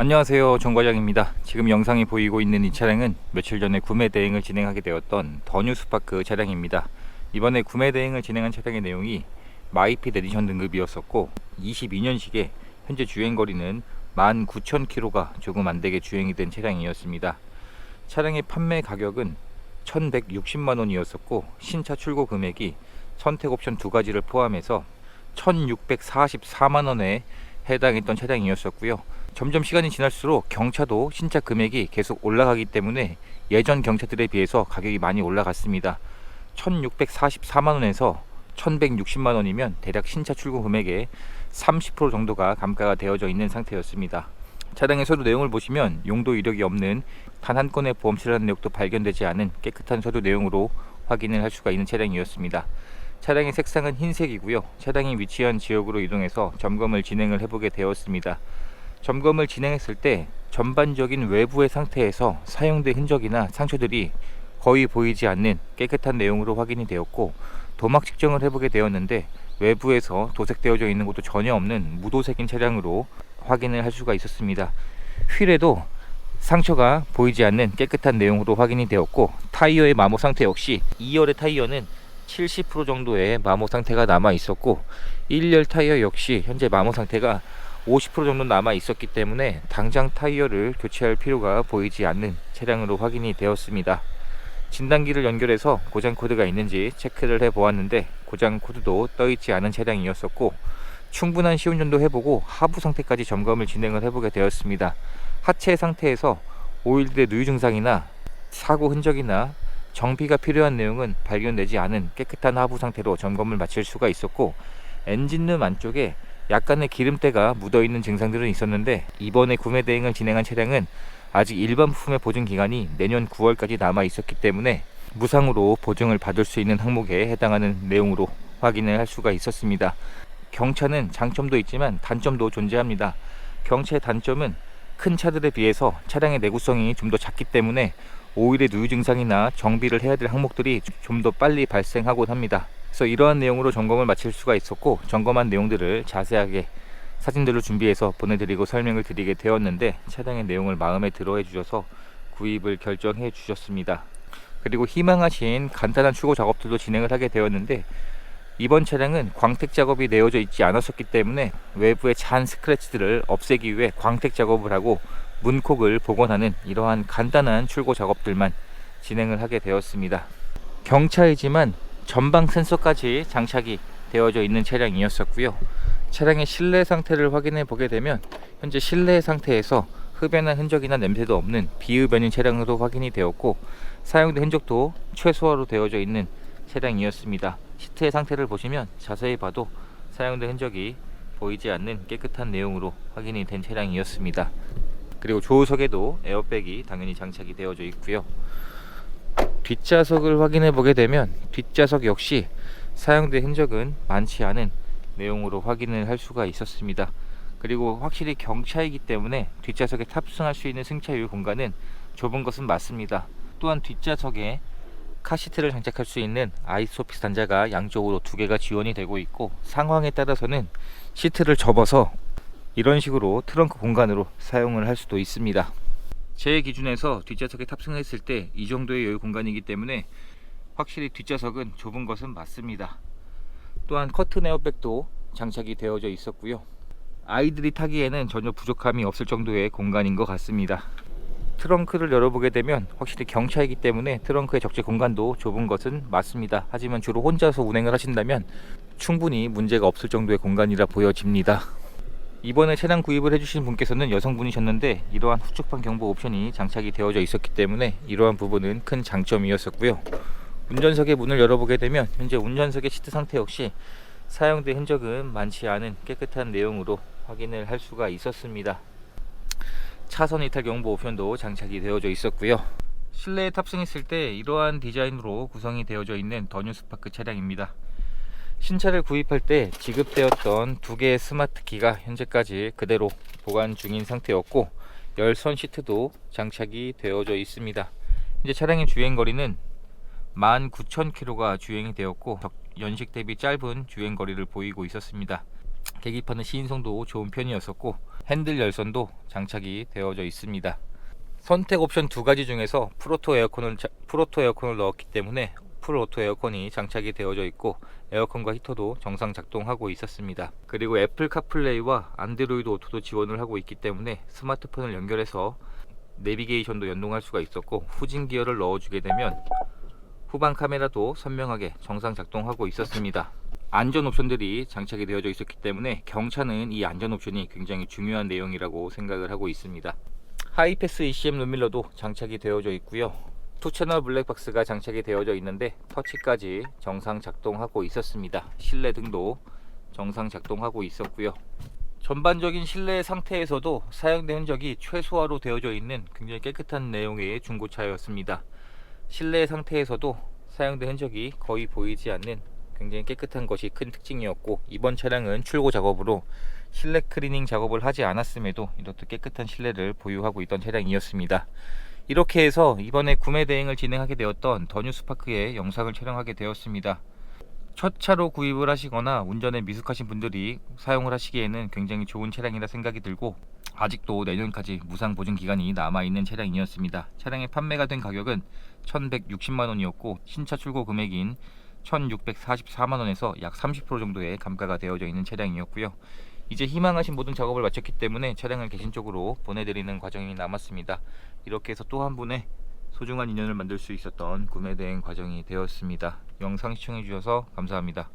안녕하세요. 정과장입니다. 지금 영상이 보이고 있는 이 차량은 며칠 전에 구매 대행을 진행하게 되었던 더뉴 스파크 차량입니다. 이번에 구매 대행을 진행한 차량의 내용이 마이핏 에디션 등급이었었고 22년식에 현재 주행거리는 19,000km가 조금 안되게 주행이 된 차량이었습니다. 차량의 판매 가격은 1,160만원이었었고 신차 출고 금액이 선택 옵션 두 가지를 포함해서 1,644만원에 해당했던 차량이었었고요 점점 시간이 지날수록 경차도 신차 금액이 계속 올라가기 때문에 예전 경차들에 비해서 가격이 많이 올라갔습니다. 1644만원에서 1160만원이면 대략 신차 출고 금액의 30% 정도가 감가가 되어져 있는 상태였습니다. 차량의 서류 내용을 보시면 용도 이력이 없는 단 한 건의 보험 출연 내역도 발견되지 않은 깨끗한 서류 내용으로 확인을 할 수가 있는 차량이었습니다. 차량의 색상은 흰색이고요. 차량이 위치한 지역으로 이동해서 점검을 진행을 해보게 되었습니다. 점검을 진행했을 때 전반적인 외부의 상태에서 사용된 흔적이나 상처들이 거의 보이지 않는 깨끗한 내용으로 확인이 되었고 도막 측정을 해보게 되었는데 외부에서 도색되어져 있는 것도 전혀 없는 무도색인 차량으로 확인을 할 수가 있었습니다. 휠에도 상처가 보이지 않는 깨끗한 내용으로 확인이 되었고 타이어의 마모 상태 역시 2열의 타이어는 70% 정도의 마모 상태가 남아 있었고 1열 타이어 역시 현재 마모 상태가 50% 정도 남아 있었기 때문에 당장 타이어를 교체할 필요가 보이지 않는 차량으로 확인이 되었습니다. 진단기를 연결해서 고장 코드가 있는지 체크를 해 보았는데 고장 코드도 떠 있지 않은 차량이었었고 충분한 시운전도 해보고 하부 상태까지 점검을 진행을 해보게 되었습니다. 하체 상태에서 오일들의 누유 증상이나 사고 흔적이나 정비가 필요한 내용은 발견되지 않은 깨끗한 하부 상태로 점검을 마칠 수가 있었고 엔진룸 안쪽에 약간의 기름때가 묻어있는 증상들은 있었는데 이번에 구매 대행을 진행한 차량은 아직 일반 부품의 보증 기간이 내년 9월까지 남아 있었기 때문에 무상으로 보증을 받을 수 있는 항목에 해당하는 내용으로 확인을 할 수가 있었습니다. 경차는 장점도 있지만 단점도 존재합니다. 경차의 단점은 큰 차들에 비해서 차량의 내구성이 좀 더 작기 때문에 오일의 누유 증상이나 정비를 해야 될 항목들이 좀 더 빨리 발생하곤 합니다. 그래서 이러한 내용으로 점검을 마칠 수가 있었고 점검한 내용들을 자세하게 사진들로 준비해서 보내드리고 설명을 드리게 되었는데 차량의 내용을 마음에 들어 해 주셔서 구입을 결정해 주셨습니다. 그리고 희망하신 간단한 출고 작업들도 진행을 하게 되었는데 이번 차량은 광택 작업이 내어져 있지 않았었기 때문에 외부의 잔 스크래치들을 없애기 위해 광택 작업을 하고 문콕을 복원하는 이러한 간단한 출고 작업들만 진행을 하게 되었습니다. 경차이지만 전방 센서까지 장착이 되어져 있는 차량이었었고요. 차량의 실내 상태를 확인해 보게 되면 현재 실내 상태에서 흡연한 흔적이나 냄새도 없는 비흡연인 차량으로 확인이 되었고 사용된 흔적도 최소화로 되어져 있는 차량이었습니다. 시트의 상태를 보시면 자세히 봐도 사용된 흔적이 보이지 않는 깨끗한 내용으로 확인이 된 차량이었습니다. 그리고 조수석에도 에어백이 당연히 장착이 되어져 있고요. 뒷좌석을 확인해 보게 되면 뒷좌석 역시 사용된 흔적은 많지 않은 내용으로 확인을 할 수가 있었습니다. 그리고 확실히 경차이기 때문에 뒷좌석에 탑승할 수 있는 승차율 공간은 좁은 것은 맞습니다. 또한 뒷좌석에 카시트를 장착할 수 있는 아이소피스 단자가 양쪽으로 두 개가 지원이 되고 있고 상황에 따라서는 시트를 접어서 이런 식으로 트렁크 공간으로 사용을 할 수도 있습니다. 제 기준에서 뒷좌석에 탑승했을 때 이 정도의 여유 공간이기 때문에 확실히 뒷좌석은 좁은 것은 맞습니다. 또한 커튼 에어백도 장착이 되어져 있었고요. 아이들이 타기에는 전혀 부족함이 없을 정도의 공간인 것 같습니다. 트렁크를 열어보게 되면 확실히 경차이기 때문에 트렁크의 적재 공간도 좁은 것은 맞습니다. 하지만 주로 혼자서 운행을 하신다면 충분히 문제가 없을 정도의 공간이라 보여집니다. 이번에 차량 구입을 해주신 분께서는 여성분이셨는데 이러한 후측방 경보 옵션이 장착이 되어져 있었기 때문에 이러한 부분은 큰 장점이었었고요. 운전석의 문을 열어보게 되면 현재 운전석의 시트 상태 역시 사용된 흔적은 많지 않은 깨끗한 내용으로 확인을 할 수가 있었습니다. 차선 이탈 경보 옵션도 장착이 되어져 있었고요. 실내에 탑승했을 때 이러한 디자인으로 구성이 되어져 있는 더뉴 스파크 차량입니다. 신차를 구입할 때 지급되었던 두 개의 스마트 키가 현재까지 그대로 보관 중인 상태였고 열선 시트도 장착이 되어져 있습니다. 현재 차량의 주행 거리는 19,000km가 주행이 되었고 연식 대비 짧은 주행 거리를 보이고 있었습니다. 계기판의 시인성도 좋은 편이었었고 핸들 열선도 장착이 되어져 있습니다. 선택 옵션 두 가지 중에서 프로토 에어컨을 자- 프로토 에어컨을 넣었기 때문에 풀오토 에어컨이 장착이 되어져 있고 에어컨과 히터도 정상 작동하고 있었습니다. 그리고 애플 카플레이와 안드로이드 오토도 지원을 하고 있기 때문에 스마트폰을 연결해서 내비게이션도 연동할 수가 있었고 후진 기어를 넣어주게 되면 후방 카메라도 선명하게 정상 작동하고 있었습니다. 안전 옵션들이 장착이 되어져 있었기 때문에 경차는 이 안전 옵션이 굉장히 중요한 내용이라고 생각을 하고 있습니다. 하이패스 ECM 룸밀러도 장착이 되어져 있고요. 투 채널 블랙박스가 장착이 되어져 있는데 터치까지 정상 작동하고 있었습니다. 실내 등도 정상 작동하고 있었고요. 전반적인 실내 상태에서도 사용된 흔적이 최소화로 되어져 있는 굉장히 깨끗한 내용의 중고차였습니다. 실내 상태에서도 사용된 흔적이 거의 보이지 않는 굉장히 깨끗한 것이 큰 특징이었고 이번 차량은 출고 작업으로 실내 클리닝 작업을 하지 않았음에도 이렇듯 깨끗한 실내를 보유하고 있던 차량이었습니다. 이렇게 해서 이번에 구매 대행을 진행하게 되었던 더뉴 스파크의 영상을 촬영하게 되었습니다. 첫 차로 구입을 하시거나 운전에 미숙하신 분들이 사용을 하시기에는 굉장히 좋은 차량이라 생각이 들고 아직도 내년까지 무상 보증 기간이 남아 있는 차량이었습니다. 차량의 판매가 된 가격은 1,160만 원이었고 신차 출고 금액인 1,644만 원에서 약 30% 정도의 감가가 되어져 있는 차량이었고요. 이제 희망하신 모든 작업을 마쳤기 때문에 차량을 개신 쪽으로 보내드리는 과정이 남았습니다. 이렇게 해서 또 한 분의 소중한 인연을 만들 수 있었던 구매 대행 과정이 되었습니다. 영상 시청해 주셔서 감사합니다.